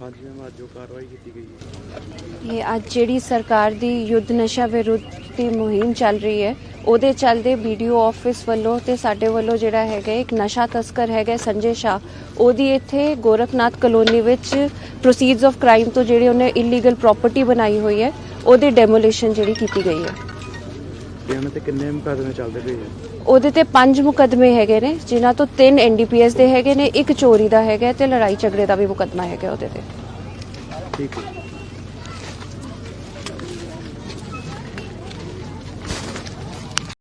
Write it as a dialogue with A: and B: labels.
A: ਹਾਂਜੀ ਮੈਮ ਅੱਜ ਜੋ ਕਾਰਵਾਈ ਕੀਤੀ ਗਈ ਹੈ।
B: ਇਹ ਅੱਜ ਜਿਹੜੀ ਸਰਕਾਰ ਦੀ ਯੁੱਧ ਨਸ਼ਾ ਵਿਰੁੱਧ ਦੀ ਮੁਹਿੰਮ ਚੱਲ ਰਹੀ ਹੈ, ਉਹਦੇ ਚੱਲਦੇ ਵੀਡੀਓ ਆਫਿਸ ਵੱਲੋਂ ਤੇ ਸਾਡੇ ਵੱਲੋਂ ਜਿਹੜਾ ਹੈਗਾ ਇੱਕ ਨਸ਼ਾ ਤਸਕਰ ਹੈਗਾ ਸੰਜੇ ਸ਼ਾ ਉਹਦੀ ਇੱਥੇ ਗੋਰਖਨਾਥ ਕਲੋਨੀ ਵਿੱਚ ਪ੍ਰੋਸੀਡਸ ਆਫ ਕ੍ਰਾਈਮ ਤੋਂ ਜਿਹੜੀ ਉਹਨੇ ਇਲੀਗਲ ਪ੍ਰਾਪਰਟੀ ਬਣਾਈ ਹੋਈ ਹੈ, ਉਹਦੀ ਡੈਮੋਲੀਸ਼ਨ ਜਿਹੜੀ ਕੀਤੀ ਗਈ ਹੈ।
A: ਤੇ ਉਹਨਾਂ ਤੇ ਕਿੰਨੇ ਮੁਕੱਦਮੇ ਚੱਲਦੇ ਪਏ ਹੈ
B: ਉਹਦੇ ਤੇ ਪੰਜ ਮੁਕਦਮੇ ਹੈਗੇ ਨੇ ਜਿਨ੍ਹਾਂ ਤੋਂ ਤਿੰਨ ਐਨਡੀਪੀਐਸ ਦੇ ਹੈਗੇ ਨੇ ਇੱਕ ਚੋਰੀ ਦਾ ਹੈਗਾ ਤੇ ਲੜਾਈ ਝਗੜੇ ਦਾ ਵੀ ਮੁਕਦਮਾ ਹੈਗਾ ਉਹਦੇ ਤੇ।
A: ਠੀਕ ਹੈ।